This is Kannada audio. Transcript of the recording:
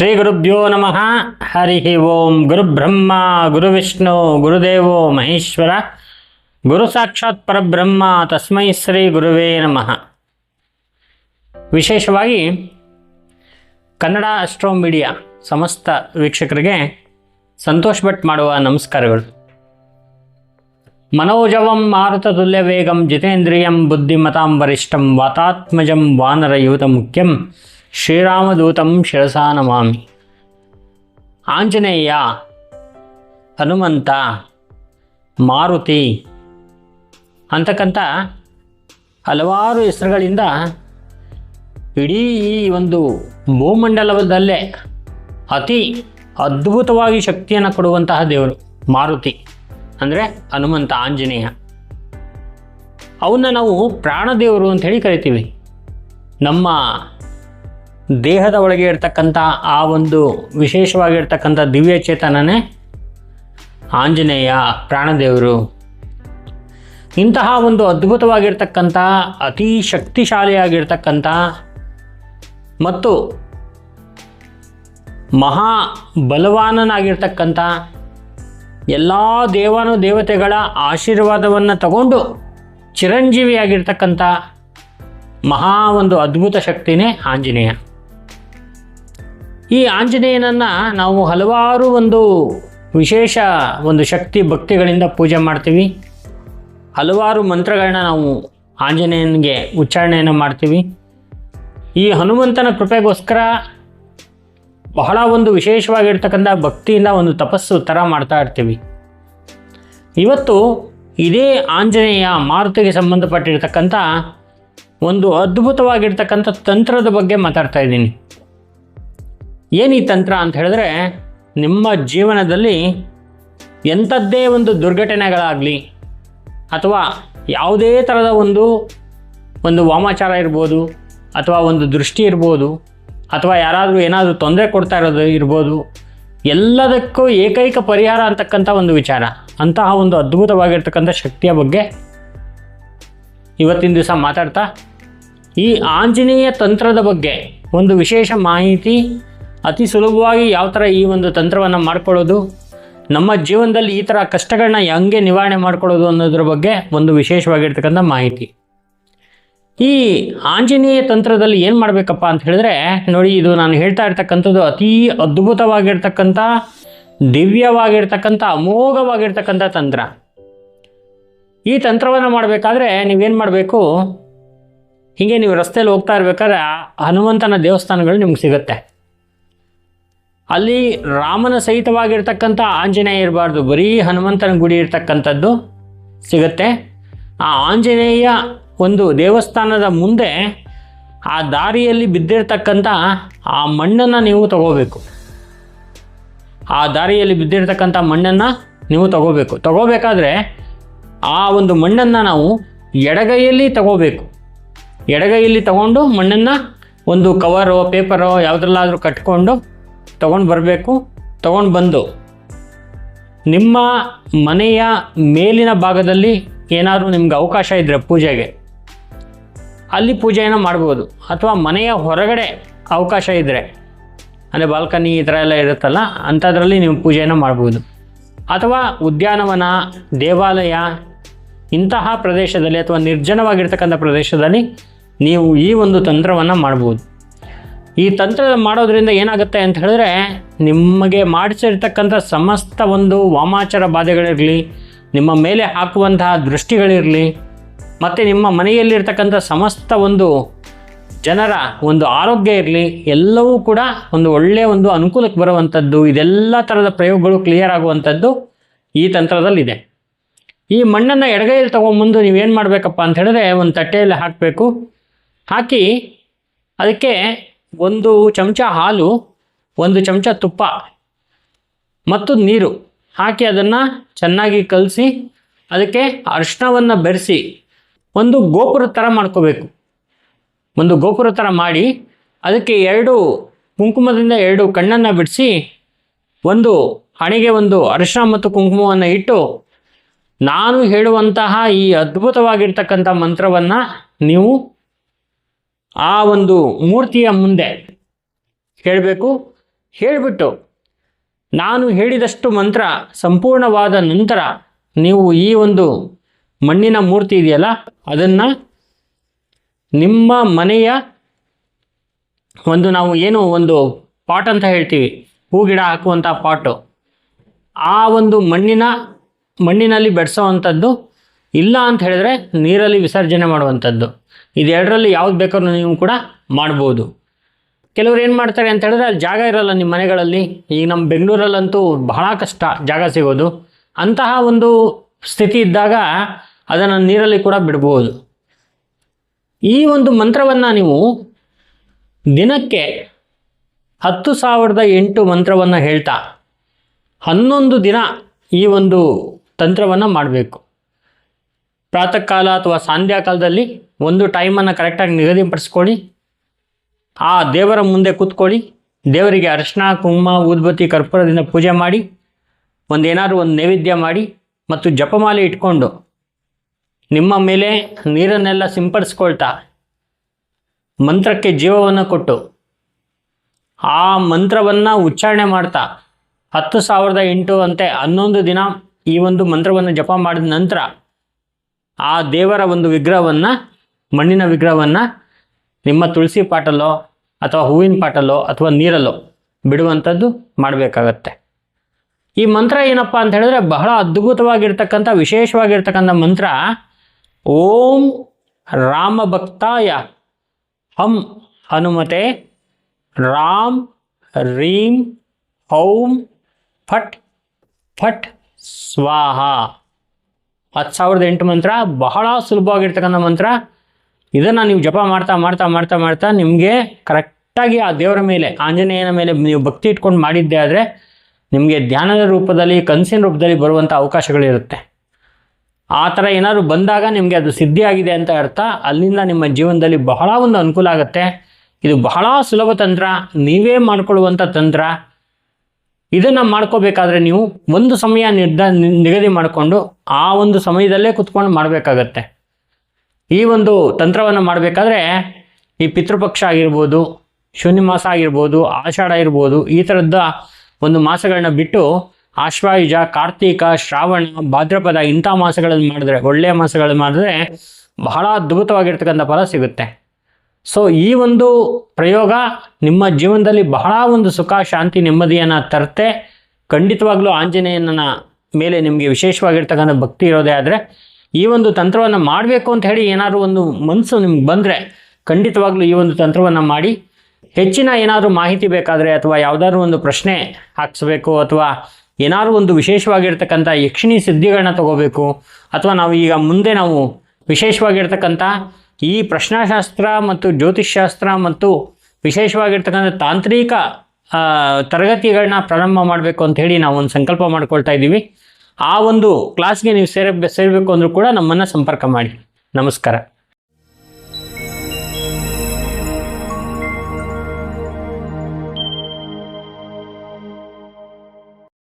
ಶ್ರೀ ಗುರುಭ್ಯೋ ನಮಃ. ಹರಿ ಓಂ ಗುರುಬ್ರಹ್ಮ ಗುರುವಿಷ್ಣು ಗುರುದೇವೋ ಮಹೇಶ್ವರ. ಗುರು ಸಾಕ್ಷಾತ್ ಪರಬ್ರಹ್ಮ, ತಸ್ಮೈ ಶ್ರೀ ಗುರುವೇ ನಮಃ. ವಿಶೇಷವಾಗಿ ಕನ್ನಡ ಅಸ್ಟ್ರೋ ಮೀಡಿಯಾ ಸಮಸ್ತ ವೀಕ್ಷಕರಿಗೆ ಸಂತೋಷ್ ಭಟ್ ಮಾಡುವ ನಮಸ್ಕಾರಗಳು. ಮನೋಜವಂ ಮಾರುತತುಲ್ಯ ವೇಗಂ ಜಿತೇಂದ್ರಿಯಂ ಬುದ್ಧಿಮತಾಂ ವರಿಷ್ಠಂ ವಾತಾತ್ಮಜಂ ವಾನರಯೂತ ಮುಖ್ಯಂ ಶ್ರೀರಾಮದೂತಂ ಶಿರಸಾ ನಮಾಮಿ. ಆಂಜನೇಯ, ಹನುಮಂತ, ಮಾರುತಿ ಅಂತಕ್ಕಂಥ ಹಲವಾರು ಹೆಸರುಗಳಿಂದ ಇಡೀ ಈ ಒಂದು ಭೂಮಂಡಲದಲ್ಲೇ ಅತಿ ಅದ್ಭುತವಾಗಿ ಶಕ್ತಿಯನ್ನು ಕೊಡುವಂತಹ ದೇವರು ಮಾರುತಿ, ಅಂದರೆ ಹನುಮಂತ, ಆಂಜನೇಯ. ಅವನ್ನ ನಾವು ಪ್ರಾಣದೇವರು ಅಂತ ಹೇಳಿ ಕರಿತೀವಿ. ನಮ್ಮ ದೇಹದ ಒಳಗೆ ಇರ್ತಕ್ಕಂಥ ಆ ಒಂದು ವಿಶೇಷವಾಗಿರ್ತಕ್ಕಂಥ ದಿವ್ಯ ಚೇತನನೇ ಆಂಜನೇಯ ಪ್ರಾಣದೇವರು. ಇಂತಹ ಒಂದು ಅದ್ಭುತವಾಗಿರ್ತಕ್ಕಂಥ ಅತಿ ಶಕ್ತಿಶಾಲಿಯಾಗಿರ್ತಕ್ಕಂಥ ಮತ್ತು ಮಹಾ ಬಲವಾನನಾಗಿರ್ತಕ್ಕಂಥ ಎಲ್ಲ ದೇವಾನು ದೇವತೆಗಳ ಆಶೀರ್ವಾದವನ್ನು ತಗೊಂಡು ಚಿರಂಜೀವಿಯಾಗಿರ್ತಕ್ಕಂಥ ಮಹಾ ಒಂದು ಅದ್ಭುತ ಶಕ್ತಿನೇ ಆಂಜನೇಯ. ಈ ಆಂಜನೇಯನನ್ನು ನಾವು ಹಲವಾರು ಒಂದು ವಿಶೇಷ ಒಂದು ಶಕ್ತಿ ಭಕ್ತಿಗಳಿಂದ ಪೂಜೆ ಮಾಡ್ತೀವಿ. ಹಲವಾರು ಮಂತ್ರಗಳನ್ನ ನಾವು ಆಂಜನೇಯನಿಗೆ ಉಚ್ಚಾರಣೆಯನ್ನು ಮಾಡ್ತೀವಿ. ಈ ಹನುಮಂತನ ಕೃಪೆಗೋಸ್ಕರ ಬಹಳ ಒಂದು ವಿಶೇಷವಾಗಿರ್ತಕ್ಕಂಥ ಭಕ್ತಿಯಿಂದ ಒಂದು ತಪಸ್ಸು ಥರ ಮಾಡ್ತಾ ಇರ್ತೀವಿ. ಇವತ್ತು ಇದೇ ಆಂಜನೇಯ ಮಾರುತಿಗೆ ಸಂಬಂಧಪಟ್ಟಿರ್ತಕ್ಕಂಥ ಒಂದು ಅದ್ಭುತವಾಗಿರ್ತಕ್ಕಂಥ ತಂತ್ರದ ಬಗ್ಗೆ ಮಾತಾಡ್ತಾ ಇದ್ದೀನಿ. ಏನು ಈ ತಂತ್ರ ಅಂತ ಹೇಳಿದ್ರೆ ನಿಮ್ಮ ಜೀವನದಲ್ಲಿ ಎಂಥದ್ದೇ ಒಂದು ದುರ್ಘಟನೆಗಳಾಗಲಿ ಅಥವಾ ಯಾವುದೇ ಥರದ ಒಂದು ಒಂದು ವಾಮಾಚಾರ ಇರ್ಬೋದು ಅಥವಾ ಒಂದು ದೃಷ್ಟಿ ಇರ್ಬೋದು ಅಥವಾ ಯಾರಾದರೂ ಏನಾದರೂ ತೊಂದರೆ ಕೊಡ್ತಾ ಇರೋದು ಇರ್ಬೋದು, ಎಲ್ಲದಕ್ಕೂ ಏಕೈಕ ಪರಿಹಾರ ಅಂತಕ್ಕಂಥ ಒಂದು ವಿಚಾರ, ಅಂತಹ ಒಂದು ಅದ್ಭುತವಾಗಿರ್ತಕ್ಕಂಥ ಶಕ್ತಿಯ ಬಗ್ಗೆ ಇವತ್ತಿನ ದಿವಸ ಮಾತಾಡ್ತಾ, ಈ ಆಂಜನೇಯ ತಂತ್ರದ ಬಗ್ಗೆ ಒಂದು ವಿಶೇಷ ಮಾಹಿತಿ ಅತಿ ಸುಲಭವಾಗಿ ಯಾವ ಥರ ಈ ಒಂದು ತಂತ್ರವನ್ನು ಮಾಡ್ಕೊಳ್ಳೋದು, ನಮ್ಮ ಜೀವನದಲ್ಲಿ ಈ ಥರ ಕಷ್ಟಗಳನ್ನ ಹೆಂಗೆ ನಿವಾರಣೆ ಮಾಡ್ಕೊಳ್ಳೋದು ಅನ್ನೋದ್ರ ಬಗ್ಗೆ ಒಂದು ವಿಶೇಷವಾಗಿರ್ತಕ್ಕಂಥ ಮಾಹಿತಿ. ಈ ಆಂಜನೇಯ ತಂತ್ರದಲ್ಲಿ ಏನು ಮಾಡಬೇಕಪ್ಪ ಅಂತ ಹೇಳಿದ್ರೆ, ನೋಡಿ ಇದು ನಾನು ಹೇಳ್ತಾ ಇರ್ತಕ್ಕಂಥದ್ದು ಅತೀ ಅದ್ಭುತವಾಗಿರ್ತಕ್ಕಂಥ, ದಿವ್ಯವಾಗಿರ್ತಕ್ಕಂಥ, ಅಮೋಘವಾಗಿರ್ತಕ್ಕಂಥ ತಂತ್ರ. ಈ ತಂತ್ರವನ್ನು ಮಾಡಬೇಕಾದ್ರೆ ನೀವೇನು ಮಾಡಬೇಕು, ಹೀಗೆ ನೀವು ರಸ್ತೆಯಲ್ಲಿ ಹೋಗ್ತಾ ಇರ್ಬೇಕಾದ್ರೆ ಹನುಮಂತನ ದೇವಸ್ಥಾನಗಳು ನಿಮ್ಗೆ ಸಿಗುತ್ತೆ. ಅಲ್ಲಿ ರಾಮನ ಸಹಿತವಾಗಿರ್ತಕ್ಕಂಥ ಆಂಜನೇಯ ಇರಬಾರ್ದು. ಬರೀ ಹನುಮಂತನ ಗುಡಿ ಇರ್ತಕ್ಕಂಥದ್ದು ಸಿಗುತ್ತೆ. ಆ ಆಂಜನೇಯ ಒಂದು ದೇವಸ್ಥಾನದ ಮುಂದೆ ಆ ದಾರಿಯಲ್ಲಿ ಬಿದ್ದಿರ್ತಕ್ಕಂಥ ಆ ಮಣ್ಣನ್ನು ನೀವು ತಗೋಬೇಕು. ಆ ದಾರಿಯಲ್ಲಿ ಬಿದ್ದಿರ್ತಕ್ಕಂಥ ಮಣ್ಣನ್ನು ನೀವು ತಗೋಬೇಕು. ತಗೋಬೇಕಾದ್ರೆ ಆ ಒಂದು ಮಣ್ಣನ್ನು ನಾವು ಎಡಗೈಯಲ್ಲಿ ತಗೋಬೇಕು. ಎಡಗೈಯಲ್ಲಿ ತಗೊಂಡು ಮಣ್ಣನ್ನು ಒಂದು ಕವರೋ, ಪೇಪರೋ ಯಾವುದ್ರಲ್ಲಾದರೂ ಕಟ್ಕೊಂಡು ತೊಗೊಂಡು ಬರಬೇಕು, ತೊಗೊಂಡು ಬಂದು. ನಿಮ್ಮ ಮನೆಯ ಮೇಲಿನ ಭಾಗದಲ್ಲಿ ಏನಾದರೂ ನಿಮ್ಗೆ ಅವಕಾಶ ಇದ್ದರೆ ಪೂಜೆಗೆ. ಅಲ್ಲಿ ಪೂಜೆಯನ್ನು ಮಾಡ್ಬೋದು. ಅಥವಾ ಮನೆಯ ಹೊರಗಡೆ ಅವಕಾಶ ಇದ್ದರೆ ಅಂದರೆ ಬಾಲ್ಕನಿ ಈ ಥರ ಎಲ್ಲ ಇರುತ್ತಲ್ಲ, ಅಂಥದ್ರಲ್ಲಿ ನೀವು ಪೂಜೆಯನ್ನು ಮಾಡ್ಬೋದು. ಅಥವಾ ಉದ್ಯಾನವನ, ದೇವಾಲಯ, ಇಂತಹ ಪ್ರದೇಶದಲ್ಲಿ ಅಥವಾ ನಿರ್ಜನವಾಗಿರ್ತಕ್ಕಂಥ ಪ್ರದೇಶದಲ್ಲಿ ನೀವು ಈ ಒಂದು ತಂತ್ರವನ್ನು ಮಾಡ್ಬೋದು. ಈ ತಂತ್ರ ಮಾಡೋದ್ರಿಂದ ಏನಾಗುತ್ತೆ ಅಂತ ಹೇಳಿದ್ರೆ ನಿಮಗೆ ಮಾಡಿಸಿರ್ತಕ್ಕಂಥ ಸಮಸ್ತ ಒಂದು ವಾಮಾಚಾರ ಬಾಧೆಗಳಿರಲಿ, ನಿಮ್ಮ ಮೇಲೆ ಹಾಕುವಂತಹ ದೃಷ್ಟಿಗಳಿರಲಿ, ಮತ್ತು ನಿಮ್ಮ ಮನೆಯಲ್ಲಿರ್ತಕ್ಕಂಥ ಸಮಸ್ತ ಒಂದು ಜನರ ಒಂದು ಆರೋಗ್ಯ ಇರಲಿ, ಎಲ್ಲವೂ ಕೂಡ ಒಂದು ಒಳ್ಳೆಯ ಒಂದು ಅನುಕೂಲಕ್ಕೆ ಬರುವಂಥದ್ದು, ಇದೆಲ್ಲ ಥರದ ಪ್ರಯೋಗಗಳು ಕ್ಲಿಯರ್ ಆಗುವಂಥದ್ದು ಈ ತಂತ್ರದಲ್ಲಿದೆ. ಈ ಮಣ್ಣನ್ನು ಎಡಗೈಯಲ್ಲಿ ತೊಗೊಂಬಂದು ನೀವೇನು ಮಾಡಬೇಕಪ್ಪ ಅಂತ ಹೇಳಿದ್ರೆ ಒಂದು ತಟ್ಟೆಯಲ್ಲಿ ಹಾಕಬೇಕು. ಹಾಕಿ ಅದಕ್ಕೆ ಒಂದು ಚಮಚ ಹಾಲು, ಒಂದು ಚಮಚ ತುಪ್ಪ ಮತ್ತು ನೀರು. ಹಾಕಿ ಅದನ್ನು ಚೆನ್ನಾಗಿ ಕಲಸಿ ಅದಕ್ಕೆ ಅರಿಶಿಣವನ್ನು ಬೆರೆಸಿ ಒಂದು ಗೋಪುರ ಥರ ಮಾಡ್ಕೋಬೇಕು. ಒಂದು ಗೋಪುರ ಥರ ಮಾಡಿ ಅದಕ್ಕೆ ಎರಡು ಕುಂಕುಮದಿಂದ ಎರಡು ಕಣ್ಣನ್ನು ಬಿಡಿಸಿ ಒಂದು ಹಣೆಗೆ ಒಂದು ಅರಿಶಿಣ ಮತ್ತು ಕುಂಕುಮವನ್ನು ಇಟ್ಟು ನಾನು ಹೇಳುವಂತಹ ಈ ಅದ್ಭುತವಾಗಿರ್ತಕ್ಕಂಥ ಮಂತ್ರವನ್ನು ನೀವು ಆ ಒಂದು ಮೂರ್ತಿಯ ಮುಂದೆ ಹೇಳಬೇಕು? ಹೇಳಿಬಿಟ್ಟು, ನಾನು ಹೇಳಿದಷ್ಟು ಮಂತ್ರ ಸಂಪೂರ್ಣವಾದ ನಂತರ ನೀವು ಈ ಒಂದು ಮಣ್ಣಿನ ಮೂರ್ತಿ ಇದೆಯಲ್ಲ, ಅದನ್ನು ನಿಮ್ಮ ಮನೆಯ ಒಂದು ನಾವು ಏನು ಒಂದು ಪಾಟ್ ಅಂತ ಹೇಳ್ತೀವಿ, ಹೂ ಗಿಡ ಹಾಕುವಂಥ ಪಾಟು. ಆ ಒಂದು ಮಣ್ಣಿನ, ಮಣ್ಣಿನಲ್ಲಿ ಬೆಡಿಸೋವಂಥದ್ದು ಇಲ್ಲ ಅಂತ ಹೇಳಿದ್ರೆ ನೀರಲ್ಲಿ ವಿಸರ್ಜನೆ ಮಾಡುವಂಥದ್ದು. ಇದೆರಡರಲ್ಲಿ ಯಾವ್ದು ಬೇಕಾದ್ರೂ ನೀವು ಕೂಡ ಮಾಡ್ಬೋದು. ಕೆಲವ್ರು ಏನು ಮಾಡ್ತಾರೆ ಅಂತ ಹೇಳಿದ್ರೆ ಅಲ್ಲಿ ಜಾಗ ಇರಲ್ಲ ನಿಮ್ಮ ಮನೆಗಳಲ್ಲಿ. ಈಗ ನಮ್ಮ ಬೆಂಗಳೂರಲ್ಲಂತೂ ಬಹಳ ಕಷ್ಟ ಜಾಗ ಸಿಗೋದು. ಅಂತಹ ಒಂದು ಸ್ಥಿತಿ ಇದ್ದಾಗ ಅದನ್ನು ನೀರಲ್ಲಿ ಕೂಡ ಬಿಡ್ಬೋದು. ಈ ಒಂದು ಮಂತ್ರವನ್ನು ನೀವು ದಿನಕ್ಕೆ ಹತ್ತು ಸಾವಿರದ ಎಂಟು ಮಂತ್ರವನ್ನು ಹೇಳ್ತಾ ಹನ್ನೊಂದು ದಿನ ಈ ಒಂದು ತಂತ್ರವನ್ನು ಮಾಡಬೇಕು. ಪ್ರಾತಃ ಕಾಲ ಅಥವಾ ಸಂಧ್ಯಾಕಾಲದಲ್ಲಿ ಒಂದು ಟೈಮನ್ನು ಕರೆಕ್ಟಾಗಿ ನಿಗದಿಪಡಿಸ್ಕೊಳ್ಳಿ. ಆ ದೇವರ ಮುಂದೆ ಕೂತ್ಕೊಳ್ಳಿ. ದೇವರಿಗೆ ಅರಿಶಿನ, ಕುಂಕುಮ, ಊದ್ಬತ್ತಿ, ಕರ್ಪೂರದಿಂದ ಪೂಜೆ ಮಾಡಿ. ಒಂದು ಒಂದು ನೈವೇದ್ಯ ಮಾಡಿ ಮತ್ತು ಜಪಮಾಲೆ ಇಟ್ಕೊಂಡು ನಿಮ್ಮ ಮೇಲೆ ನೀರನ್ನೆಲ್ಲ ಸಿಂಪಡಿಸ್ಕೊಳ್ತಾ ಮಂತ್ರಕ್ಕೆ ಜೀವವನ್ನು ಕೊಟ್ಟು ಆ ಮಂತ್ರವನ್ನು ಉಚ್ಚಾರಣೆ ಮಾಡ್ತಾ ಹತ್ತು ಸಾವಿರದ ಎಂಟು ಅಂತೆ ಹನ್ನೊಂದು ದಿನ ಈ ಒಂದು ಮಂತ್ರವನ್ನು ಜಪ ಮಾಡಿದ ನಂತರ ಆ ದೇವರ ಒಂದು ವಿಗ್ರಹವನ್ನು, ಮಣ್ಣಿನ ವಿಗ್ರಹವನ್ನು ನಿಮ್ಮ ತುಳಸಿ ಪಾಟಲ್ಲೋ ಅಥವಾ ಹೂವಿನ ಪಾಟಲ್ಲೋ ಅಥವಾ ನೀರಲ್ಲೋ ಬಿಡುವಂಥದ್ದು ಮಾಡಬೇಕಾಗತ್ತೆ. ಈ ಮಂತ್ರ ಏನಪ್ಪ ಅಂತ ಹೇಳಿದ್ರೆ ಬಹಳ ಅದ್ಭುತವಾಗಿರ್ತಕ್ಕಂಥ, ವಿಶೇಷವಾಗಿರ್ತಕ್ಕಂಥ ಮಂತ್ರ, ಓಂ ರಾಮಭಕ್ತಾಯ ಹಂ ಹನುಮತೆ, ರಾಮ್ ರೀಂ ಹೌಂ ಫಟ್ ಫಟ್ ಸ್ವಾಹ. ಹತ್ತು ಸಾವಿರದ ಎಂಟು ಮಂತ್ರ, ಬಹಳ ಸುಲಭವಾಗಿರ್ತಕ್ಕಂಥ ಮಂತ್ರ. ಇದನ್ನು ನೀವು ಜಪ ಮಾಡ್ತಾ ಮಾಡ್ತಾ ಮಾಡ್ತಾ ಮಾಡ್ತಾ ನಿಮಗೆ ಕರೆಕ್ಟಾಗಿ ಆ ದೇವರ ಮೇಲೆ, ಆಂಜನೇಯನ ಮೇಲೆ ನೀವು ಭಕ್ತಿ ಇಟ್ಕೊಂಡು ಮಾಡಿದ್ದೆ ಆದರೆ ನಿಮಗೆ ಧ್ಯಾನದ ರೂಪದಲ್ಲಿ, ಕನಸಿನ ರೂಪದಲ್ಲಿ ಬರುವಂಥ ಅವಕಾಶಗಳಿರುತ್ತೆ. ಆ ಥರ ಏನಾದರೂ ಬಂದಾಗ ನಿಮಗೆ ಅದು ಸಿದ್ಧಿಯಾಗಿದೆ ಅಂತ ಅರ್ಥ. ಅಲ್ಲಿಂದ ನಿಮ್ಮ ಜೀವನದಲ್ಲಿ ಬಹಳ ಒಂದು ಅನುಕೂಲ ಆಗುತ್ತೆ. ಇದು ಬಹಳ ಸುಲಭ ತಂತ್ರ. ನೀವೇ ಮಾಡಿಕೊಳ್ಳುವಂಥ ತಂತ್ರ. ಇದನ್ನು ಮಾಡ್ಕೋಬೇಕಾದ್ರೆ ನೀವು ಒಂದು ಸಮಯ ನಿರ್ಧ ನಿಗದಿ ಮಾಡಿಕೊಂಡು ಆ ಒಂದು ಸಮಯದಲ್ಲೇ ಕುತ್ಕೊಂಡು ಮಾಡಬೇಕಾಗತ್ತೆ. ಈ ಒಂದು ತಂತ್ರವನ್ನು ಮಾಡಬೇಕಾದ್ರೆ ಈ ಪಿತೃಪಕ್ಷ ಆಗಿರ್ಬೋದು ಶೂನ್ಯ ಮಾಸ ಆಗಿರ್ಬೋದು, ಆಷಾಢ ಇರ್ಬೋದು ಈ ಥರದ ಒಂದು ಮಾಸಗಳನ್ನ ಬಿಟ್ಟು ಆಶ್ವಾಯುಜ, ಕಾರ್ತೀಕ, ಶ್ರಾವಣ, ಭಾದ್ರಪದ ಇಂಥ ಮಾಸಗಳಲ್ಲಿ ಮಾಡಿದ್ರೆ, ಒಳ್ಳೆಯ ಮಾಸಗಳಲ್ಲಿ ಮಾಡಿದ್ರೆ ಬಹಳ ಅದ್ಭುತವಾಗಿರ್ತಕ್ಕಂಥ ಫಲ ಸಿಗುತ್ತೆ. ಸೊ ಈ ಒಂದು ಪ್ರಯೋಗ ನಿಮ್ಮ ಜೀವನದಲ್ಲಿ ಬಹಳ ಒಂದು ಸುಖ, ಶಾಂತಿ, ನೆಮ್ಮದಿಯನ್ನು ತರುತ್ತೆ ಖಂಡಿತವಾಗ್ಲೂ ಆಂಜನೇಯನ ಮೇಲೆ ನಿಮಗೆ ವಿಶೇಷವಾಗಿರ್ತಕ್ಕಂಥ ಭಕ್ತಿ ಇರೋದೇ ಆದರೆ, ಈ ಒಂದು ತಂತ್ರವನ್ನು ಮಾಡಬೇಕು ಅಂತ ಹೇಳಿ ಏನಾದರೂ ಒಂದು ಮನಸ್ಸು ನಿಮ್ಗೆ ಬಂದರೆ ಖಂಡಿತವಾಗ್ಲೂ ಈ ಒಂದು ತಂತ್ರವನ್ನು ಮಾಡಿ. ಹೆಚ್ಚಿನ ಏನಾದರೂ ಮಾಹಿತಿ ಬೇಕಾದರೆ ಅಥವಾ ಯಾವುದಾದ್ರೂ ಒಂದು ಪ್ರಶ್ನೆ ಹಾಕ್ಸ್ಬೇಕು ಅಥವಾ ಏನಾದರೂ ಒಂದು ವಿಶೇಷವಾಗಿರ್ತಕ್ಕಂಥ ಯಕ್ಷಿಣಿ ಸಿದ್ಧಿಗಳನ್ನ ತಗೋಬೇಕು ಅಥವಾ ನಾವು ಈಗ ಮುಂದೆ ನಾವು ವಿಶೇಷವಾಗಿರ್ತಕ್ಕಂಥ ಈ ಪ್ರಶ್ನಾಶಾಸ್ತ್ರ ಮತ್ತು ಜ್ಯೋತಿಷ್ಶಾಸ್ತ್ರ ಮತ್ತು ವಿಶೇಷವಾಗಿರ್ತಕ್ಕಂಥ ತಾಂತ್ರಿಕ ತರಗತಿಗಳನ್ನ ಪ್ರಾರಂಭ ಮಾಡಬೇಕು ಅಂತ ಹೇಳಿ ನಾವು ಒಂದು ಸಂಕಲ್ಪ ಮಾಡ್ಕೊಳ್ತಾ ಇದ್ದೀವಿ. ಆ ಒಂದು ಕ್ಲಾಸ್ಗೆ ನೀವು ಸೇರ ಸೇರಬೇಕು ಅಂದರೂ ಕೂಡ ನಮ್ಮನ್ನು ಸಂಪರ್ಕ ಮಾಡಿ. ನಮಸ್ಕಾರ.